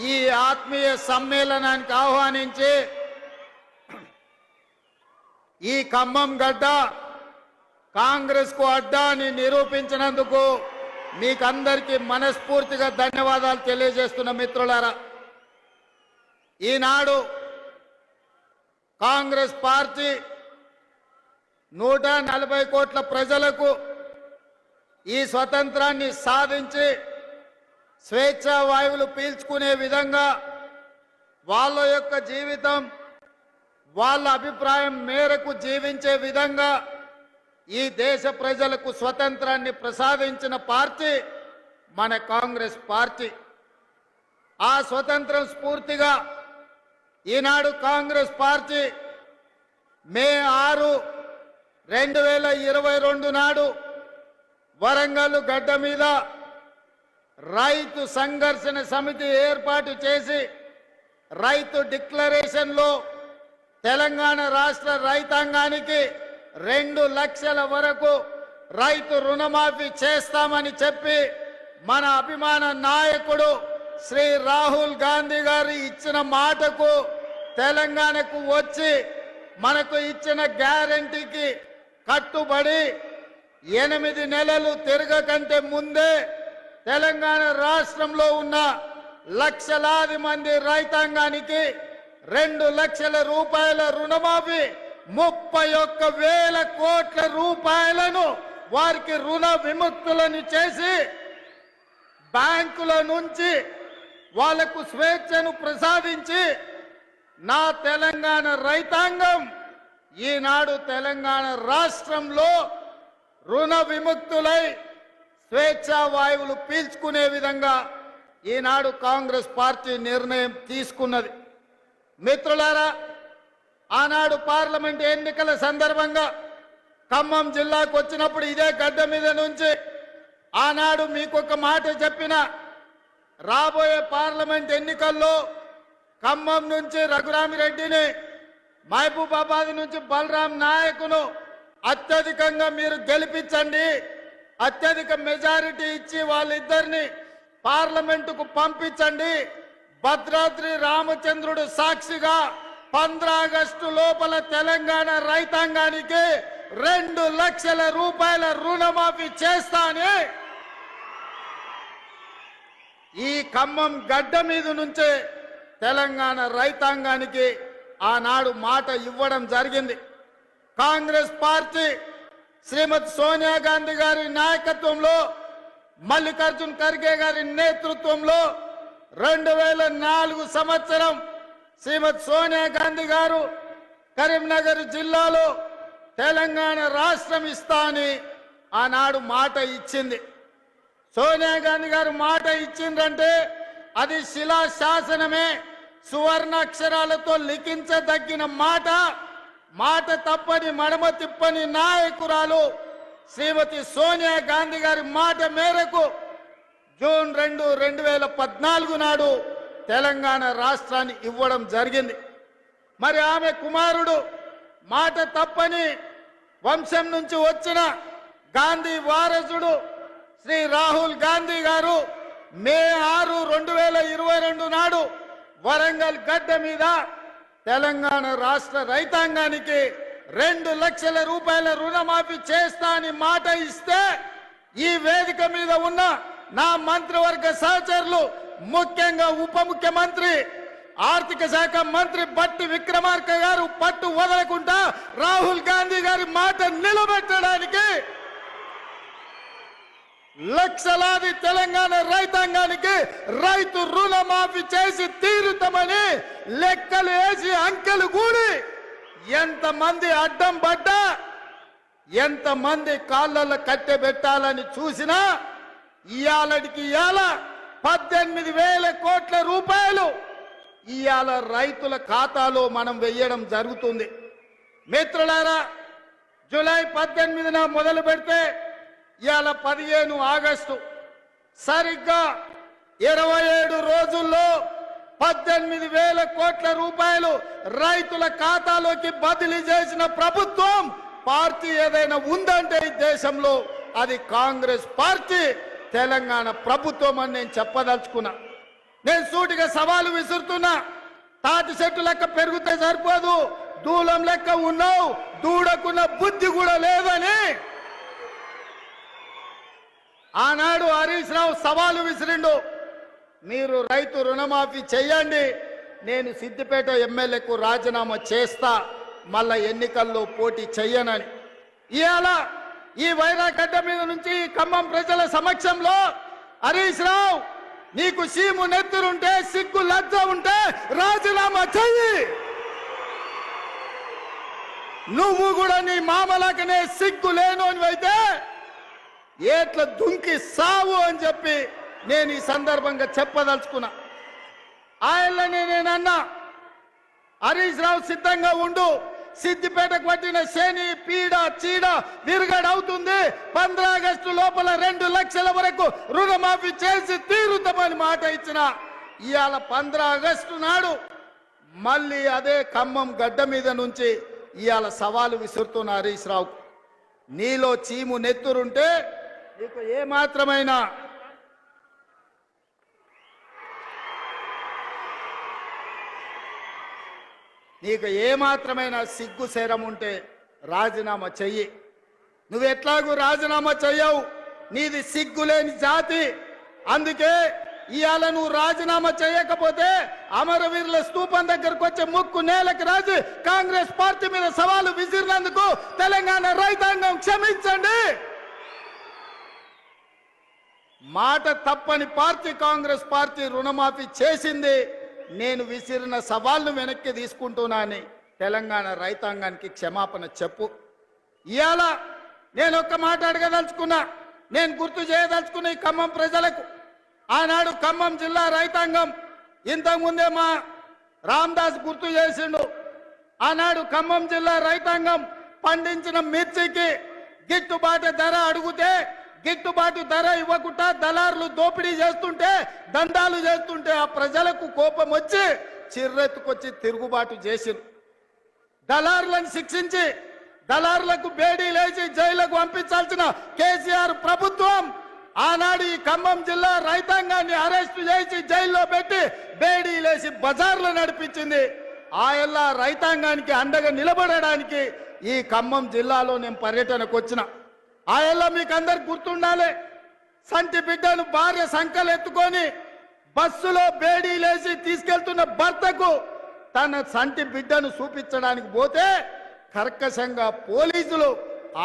ఈ ఆత్మీయ సమ్మేళనానికి ఆహ్వానించి ఈ ఖమ్మం గడ్డ కాంగ్రెస్కు అడ్డా అని నిరూపించినందుకు మీకందరికీ మనస్ఫూర్తిగా ధన్యవాదాలు తెలియజేస్తున్న మిత్రులారా. ఈనాడు కాంగ్రెస్ పార్టీ నూట నలభై కోట్ల ప్రజలకు ఈ స్వతంత్రాన్ని సాధించి స్వేచ్ఛా వాయువులు పీల్చుకునే విధంగా వాళ్ళ యొక్క జీవితం వాళ్ళ అభిప్రాయం మేరకు జీవించే విధంగా ఈ దేశ ప్రజలకు స్వతంత్రాన్ని ప్రసాదించిన పార్టీ మన కాంగ్రెస్ పార్టీ. ఆ స్వతంత్రం స్ఫూర్తిగా ఈనాడు కాంగ్రెస్ పార్టీ మే ఆరు రెండు వేల ఇరవై రెండు నాడు వరంగల్ గడ్డ మీద రైతు సంఘర్షణ సమితి ఏర్పాటు చేసి రైతు డిక్లరేషన్లో తెలంగాణ రాష్ట్ర రైతాంగానికి రెండు లక్షల వరకు రైతు రుణమాఫీ చేస్తామని చెప్పి మన అభిమాన నాయకుడు శ్రీ రాహుల్ గాంధీ గారు ఇచ్చిన మాటకు తెలంగాణకు వచ్చి మనకు ఇచ్చిన గ్యారంటీకి కట్టుబడి ఎనిమిది నెలలు తిరగకంటే ముందే తెలంగాణ రాష్ట్రంలో ఉన్న లక్షలాది మంది రైతాంగానికి రెండు లక్షల రూపాయల రుణమాఫీ ముప్పై ఒక్క వేల కోట్ల రూపాయలను వారికి రుణ విముక్తులను చేసి బ్యాంకుల నుంచి వాళ్ళకు స్వేచ్ఛను ప్రసాదించి నా తెలంగాణ రైతాంగం ఈనాడు తెలంగాణ రాష్ట్రంలో రుణ విముక్తులై స్వేచ్ఛా వాయువులు పీల్చుకునే విధంగా ఈనాడు కాంగ్రెస్ పార్టీ నిర్ణయం తీసుకున్నది. మిత్రులారా ఆనాడు పార్లమెంట్ ఎన్నికల సందర్భంగా ఖమ్మం జిల్లాకు వచ్చినప్పుడు ఇదే గడ్డ మీద నుంచి ఆనాడు మీకు ఒక మాట చెప్పిన రాబోయే పార్లమెంట్ ఎన్నికల్లో ఖమ్మం నుంచి రఘురామిరెడ్డిని మహబూబాబాద్ నుంచి బలరాం నాయకును అత్యధికంగా మీరు గెలిపించండి. అత్యధిక మెజారిటీ ఇచ్చి వాళ్ళిద్దరిని పార్లమెంటుకు పంపించండి. భద్రాద్రి రామచంద్రుడు సాక్షిగా పంద్రా ఆగస్టు లోపల తెలంగాణ రైతాంగానికి రెండు లక్షల రూపాయల రుణమాఫీ చేస్తానే. ఈ ఖమ్మం గడ్డ మీద నుంచే తెలంగాణ రైతాంగానికి ఆనాడు మాట ఇవ్వడం జరిగింది. కాంగ్రెస్ పార్టీ శ్రీమతి సోనియా గాంధీ గారి నాయకత్వంలో మల్లికార్జున్ ఖర్గే గారి నేతృత్వంలో రెండు వేల నాలుగు సంవత్సరం శ్రీమతి సోనియా గాంధీ గారు కరీంనగర్ జిల్లాలో తెలంగాణ రాష్ట్రం ఇస్తా అని ఆనాడు మాట ఇచ్చింది. సోనియా గాంధీ గారు మాట ఇచ్చిందంటే అది శిలా శాసనమే సువర్ణ అక్షరాలతో లిఖించదగిన మాట. మాట తప్పని మడమ తిప్పని నాయకురాలు శ్రీమతి సోనియా గాంధీ గారి మాట మేరకు జూన్ రెండు రెండు వేల పద్నాలుగు నాడు తెలంగాణ రాష్ట్రాన్ని ఇవ్వడం జరిగింది. మరి ఆమె కుమారుడు మాట తప్పని వంశం నుంచి వచ్చిన గాంధీ వారసుడు శ్రీ రాహుల్ గాంధీ గారు మే ఆరు రెండు వేల ఇరవై రెండు నాడు వరంగల్ గడ్డ మీద తెలంగాణ రాష్ట్ర రైతాంగానికి రెండు లక్షల రూపాయల రుణమాఫీ చేస్తా అని మాట ఇస్తే ఈ వేదిక మీద ఉన్న నా మంత్రివర్గ సహచరులు ముఖ్యంగా ఉప ముఖ్యమంత్రి ఆర్థిక శాఖ మంత్రి బట్టి విక్రమార్క గారు పట్టు వదలకుండా రాహుల్ గాంధీ గారి మాట నిలబెట్టడానికి లక్షలాది తెలంగాణ రైతాంగానికి రైతు రుణమాఫీ చేసి తీరుతామని లెక్కలు వేసి అంకెలు కూడి ఎంతమంది అడ్డం పడ్డా ఎంతమంది కాళ్ళల్లో కట్టెబెట్టాలని చూసినా ఇయాలటికి ఇయాల పద్దెనిమిది వేల కోట్ల రూపాయలు ఇవాళ రైతుల ఖాతాలో మనం వెయ్యడం జరుగుతుంది. మిత్రులారా జూలై పద్దెనిమిదిన మొదలు పెడితే ఇవాళ పదిహేను ఆగస్టు. సరిగ్గా ఇరవై ఏడు రోజుల్లో పద్దెనిమిది వేల కోట్ల రూపాయలు రైతుల ఖాతాలోకి బదిలీ చేసిన ప్రభుత్వం పార్టీ ఏదైనా ఉందంటే ఈ దేశంలో అది కాంగ్రెస్ పార్టీ. తెలంగాణ ప్రభుత్వం అని నేను చెప్పదలుచుకున్నా. నేను సూటిగా సవాలు విసురుతున్నా. తాటి చెట్టు లెక్క పెరిగితే సరిపోదు. దూలం లెక్క ఉన్నావు. దూడకున్న బుద్ధి కూడా లేదని ఆనాడు హరీష్ రావు సవాలు విసిరిండు. మీరు రైతు రుణమాఫీ చేయండి నేను సిద్దిపేట ఎమ్మెల్యేకు రాజీనామా చేస్తా. మళ్ళా ఎన్నికల్లో పోటీ చెయ్యనని. ఇవాళ ఈ వైరాగడ్డ మీద నుంచి ఖమ్మం ప్రజల సమక్షంలో హరీష్ రావు నీకు సీము నెత్తురుంటే సిగ్గు లజ్జ ఉంటే రాజీనామా చెయ్యి. నువ్వు కూడా నీ మామలకనే సిగ్గు లేను అయితే ఏట్ల దుంకి సావు అని చెప్పి నేను ఈ సందర్భంగా చెప్పదలుచుకున్నా. ఆయనని నేను అన్నా హరీష్ రావు సిద్ధంగా ఉండు. సిద్దిపేటకు పట్టిన శని పీడ చీడ విరుగడవుతుంది. పంద్ర ఆగస్టు లోపల రెండు లక్షల వరకు రుణమాఫీ చేసి తీరుతామని మాట ఇచ్చిన ఇవాళ పంద్ర ఆగస్టు నాడు మళ్ళీ అదే ఖమ్మం గడ్డ మీద నుంచి ఇవాళ సవాలు విసురుతున్న హరీష్ రావు నీలో చీము నెత్తురుంటే నీకు ఏ మాత్రమైన నీకు ఏ సిగ్గు శరం ఉంటే రాజీనామా చెయ్యి. నువ్వు ఎట్లాగూ రాజీనామా చెయ్యవు? నీది సిగ్గులేని జాతి. అందుకే ఇవాళ నువ్వు రాజీనామా చేయకపోతే అమరవీరుల స్తూపం దగ్గరకు వచ్చే ముక్కు నేలకు రాజు. కాంగ్రెస్ పార్టీ మీద సవాలు విసిరినందుకు తెలంగాణ రైతాంగం క్షమించండి. మాట తప్పని పార్టీ కాంగ్రెస్ పార్టీ రుణమాఫీ చేసింది. నేను విసిరిన సవాళ్ళు వెనక్కి తీసుకుంటున్నాని తెలంగాణ రైతాంగానికి క్షమాపణ చెప్పు. ఇవాళ నేను ఒక్క మాట అడగదలుచుకున్నా. నేను గుర్తు చేయదలుచుకున్న ఈ ఖమ్మం ప్రజలకు. ఆనాడు ఖమ్మం జిల్లా రైతాంగం ఇంతకుముందే మా రామ్దాస్ గుర్తు చేసిండు. ఆనాడు ఖమ్మం జిల్లా రైతాంగం పండించిన మిర్చికి గిట్టుబాటు ధర అడిగితే గిట్టుబాటు ధర ఇవ్వకుండా దళారులు దోపిడీ చేస్తుంటే దందాలు చేస్తుంటే ఆ ప్రజలకు కోపం వచ్చి చిర్రెత్తుకొచ్చి తిరుగుబాటు చేసిండు దళారులను శిక్షించి దళారులకు బేడీ లేచి జైలుకు పంపించాల్సిన కేసీఆర్ ప్రభుత్వం ఆనాడు ఈ ఖమ్మం జిల్లా రైతాంగాన్ని అరెస్ట్ చేసి జైల్లో పెట్టి బేడీ లేచి బజార్లు నడిపించింది. ఆయల్లా రైతాంగానికి అండగా నిలబడడానికి ఈ ఖమ్మం జిల్లాలో నేను పర్యటనకు వచ్చిన. ఆయల్లో మీకు అందరికి గుర్తుండాలి. సంటి బిడ్డను భార్య సంకలు ఎత్తుకొని బస్సులో బేడీ లేచి తీసుకెళ్తున్న భర్తకు తన సంటి బిడ్డను చూపించడానికి పోతే కర్కశంగా పోలీసులు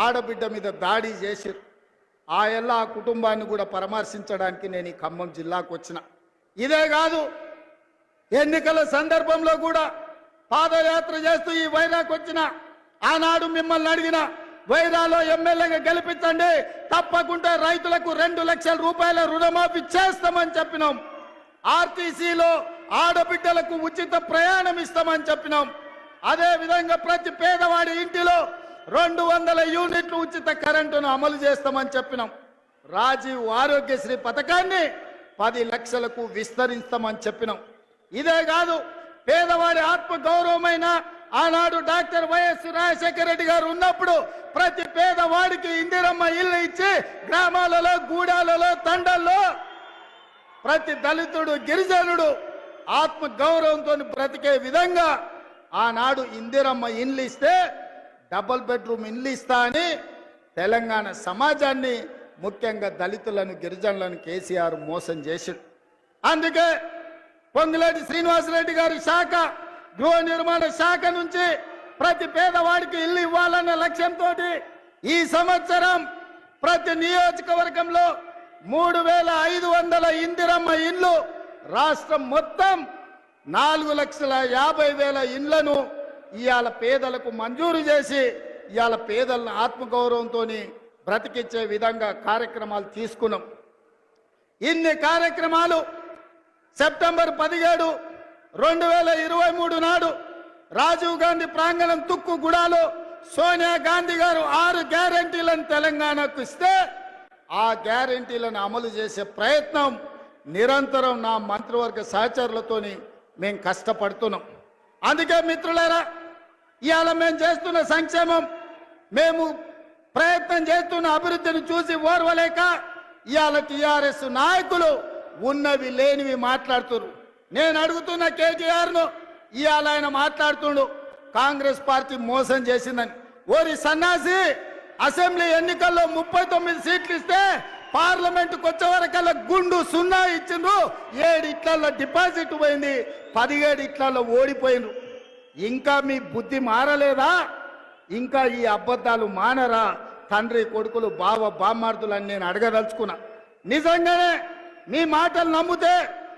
ఆడబిడ్డ మీద దాడి చేసిరు ఆ ఎల్ల ఆ కుటుంబాన్ని కూడా పరామర్శించడానికి నేను ఈ ఖమ్మం జిల్లాకు వచ్చిన. ఇదే కాదు ఎన్నికల సందర్భంలో కూడా పాదయాత్ర చేస్తూ ఈ వైరాకు వచ్చిన. ఆనాడు మిమ్మల్ని అడిగిన వైరాలో ఎమ్మెల్యేగా గెలిపించండి. తప్పకుండా రైతులకు రెండు లక్షల రూపాయల రుణమాఫీ చేస్తామని చెప్పినాం. ఆర్టీసీలో ఆడబిడ్డలకు ఉచిత ప్రయాణం ఇస్తామని చెప్పినాం. అదే విధంగా ప్రతి పేదవాడి ఇంటిలో రెండు వందల యూనిట్లు ఉచిత కరెంటును అమలు చేస్తామని చెప్పినాం. రాజీవ్ ఆరోగ్యశ్రీ పథకాన్ని పది లక్షలకు విస్తరిస్తామని చెప్పినాం. ఇదే కాదు పేదవాడి ఆత్మ గౌరవమైన ఆనాడు డాక్టర్ వైఎస్ రాజశేఖర రెడ్డి గారు ఉన్నప్పుడు ప్రతి పేదవాడికి ఇందిరమ్మ ఇల్లు ఇచ్చి గ్రామాలలో గూడాలలో తండల్లో ప్రతి దళితుడు గిరిజనుడు ఆత్మ గౌరవంతో బ్రతికే విధంగా ఆనాడు ఇందిరమ్మ ఇండ్లు ఇస్తే డబుల్ బెడ్రూమ్ ఇండ్లు ఇస్తా అని తెలంగాణ సమాజాన్ని ముఖ్యంగా దళితులను గిరిజనులను కేసీఆర్ మోసం చేసిండు. అందుకే పొంగులేటి శ్రీనివాసరెడ్డి గారి శాఖ గృహ నిర్మాణ శాఖ నుంచి ప్రతి పేదవాడికి ఇల్లు ఇవ్వాలన్న లక్ష్యంతో ఈ సంవత్సరం ప్రతి నియోజకవర్గంలో మూడు వేల ఐదు వందల ఇందిరమ్మ ఇండ్లు రాష్ట్రం మొత్తం నాలుగు లక్షల యాభై వేల ఇండ్లను ఇవాళ పేదలకు మంజూరు చేసి ఇవాళ పేదలను ఆత్మగౌరవంతో బ్రతికించే విధంగా కార్యక్రమాలు తీసుకున్నాం. ఇన్ని కార్యక్రమాలు సెప్టెంబర్ పదిహేడు రెండు వేల ఇరవై మూడు నాడు రాజీవ్ గాంధీ ప్రాంగణం తుక్కు గుడాలో సోనియా గాంధీ గారు ఆరు గ్యారంటీలను తెలంగాణకు ఇస్తే ఆ గ్యారంటీలను అమలు చేసే ప్రయత్నం నిరంతరం నా మంత్రివర్గ సహచరులతోని మేము కష్టపడుతున్నాం. అందుకే మిత్రులారా ఇవాళ మేము చేస్తున్న సంక్షేమం మేము ప్రయత్నం చేస్తున్న అభివృద్ధిని చూసి ఓర్వలేక ఇవాళ టీఆర్ఎస్ నాయకులు ఉన్నవి లేనివి మాట్లాడుతున్నారు నేను అడుగుతున్న కేటీఆర్ను ఇవాళ ఆయన మాట్లాడుతుండు. కాంగ్రెస్ పార్టీ మోసం చేసిందని. ఓరి సన్నాసి అసెంబ్లీ ఎన్నికల్లో ముప్పై తొమ్మిది సీట్లు ఇస్తే పార్లమెంటుకు వచ్చేవరకల్లా గుండు సున్నా ఇచ్చిండ్రు. ఏడు ఇట్లలో డిపాజిట్ పోయింది పదిహేడు ఇట్లలో ఓడిపోయిండ్రు. ఇంకా మీ బుద్ధి మారలేదా? ఇంకా ఈ అబద్ధాలు మానరా? తండ్రి కొడుకులు బావ బామ్మార్దులని నేను అడగదలుచుకున్నా. నిజంగానే మీ మాటలు నమ్మితే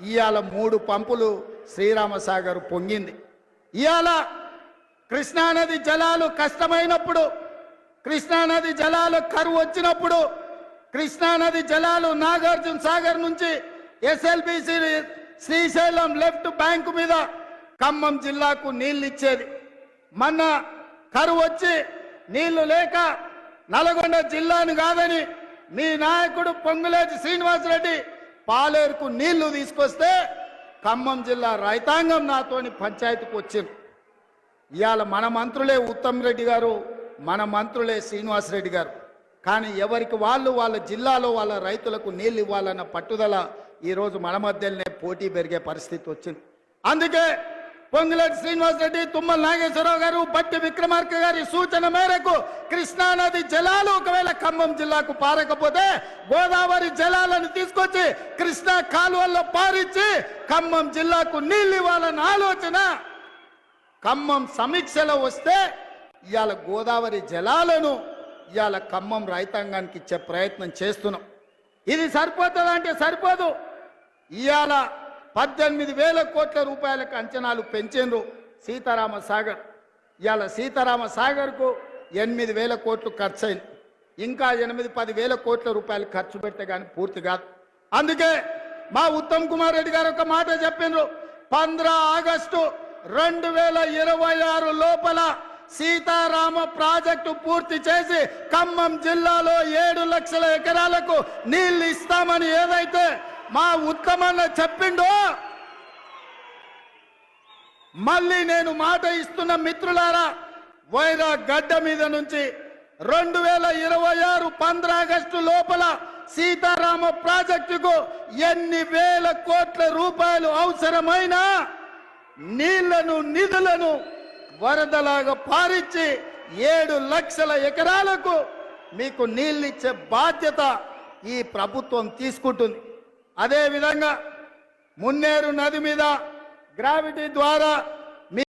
ఇవాళ మూడు పంపులు శ్రీరామసాగర్ పొంగింది. ఇవాళ కృష్ణానది జలాలు కష్టమైనప్పుడు కృష్ణానది జలాలు కరువు వచ్చినప్పుడు కృష్ణానది జలాలు నాగార్జున సాగర్ నుంచి ఎస్ఎల్బిసి శ్రీశైలం లెఫ్ట్ బ్యాంకు మీద ఖమ్మం జిల్లాకు నీళ్ళు ఇచ్చేది మొన్న కరువు వచ్చి నీళ్ళు లేక నల్గొండ జిల్లాను కాదని మీ నాయకుడు పొంగులేటి శ్రీనివాసరెడ్డి పాలేరుకు నీళ్ళు తీసుకొస్తే ఖమ్మం జిల్లా రైతాంగం నాతోని పంచాయతీకి వచ్చింది. ఇవాళ మన మంత్రులే ఉత్తమ్ రెడ్డి గారు మన మంత్రులే శ్రీనివాసరెడ్డి గారు. కానీ ఎవరికి వాళ్ళు వాళ్ళ జిల్లాలో వాళ్ళ రైతులకు నీళ్ళు ఇవ్వాలన్న పట్టుదల ఈరోజు మన మధ్యలోనే పోటీ పెరిగే పరిస్థితి వచ్చింది. అందుకే పొంగులేటి శ్రీనివాసరెడ్డి తుమ్మల నాగేశ్వరరావు గారు బట్టి విక్రమార్క గారి సూచన మేరకు కృష్ణానది జలాలు ఒకవేళ ఖమ్మం జిల్లాకు పారకపోతే గోదావరి జలాలను తీసుకొచ్చి కృష్ణా కాలువల్లో పారించి ఖమ్మం జిల్లాకు నీళ్ళు ఇవ్వాలన్న ఆలోచన. ఖమ్మం సమీక్షలో వస్తే ఇవాళ గోదావరి జలాలను ఇవాళ ఖమ్మం రైతాంగానికి ఇచ్చే ప్రయత్నం చేస్తున్నాం. ఇది సరిపోతుందా అంటే సరిపోదు. ఇవాళ పద్దెనిమిది వేల కోట్ల రూపాయలకు అంచనాలు పెంచిండ్రు సీతారామ సాగర్. ఇవాళ సీతారామ సాగర్కు ఎనిమిది వేల కోట్లు ఖర్చు అయింది ఇంకా ఎనిమిది పది వేల కోట్ల రూపాయలు ఖర్చు పెడితే కానీ పూర్తి కాదు. అందుకే మా ఉత్తమ్ కుమార్ రెడ్డి గారు ఒక మాట చెప్పిండ్రు. పంద్రా ఆగస్టు రెండు వేల ఇరవై ఆరు లోపల సీతారామ ప్రాజెక్టు పూర్తి చేసి ఖమ్మం జిల్లాలో ఏడు లక్షల ఎకరాలకు నీళ్ళు ఇస్తామని ఏదైతే మా ఉత్తమన్న చెప్పిండో మళ్ళీ నేను మాట ఇస్తున్న మిత్రులారా వైరా గడ్డ మీద నుంచి రెండు వేల ఇరవై ఆరు పంద్ర ఆగస్టు లోపల సీతారామ ప్రాజెక్టుకు ఎన్ని వేల కోట్ల రూపాయలు అవసరమైనా నీళ్ళను నిధులను వరదలాగా పారించి ఏడు లక్షల ఎకరాలకు మీకు నీళ్ళిచ్చే బాధ్యత ఈ ప్రభుత్వం తీసుకుంటుంది. అదేవిధంగా మున్నేరు నది మీద గ్రావిటీ ద్వారా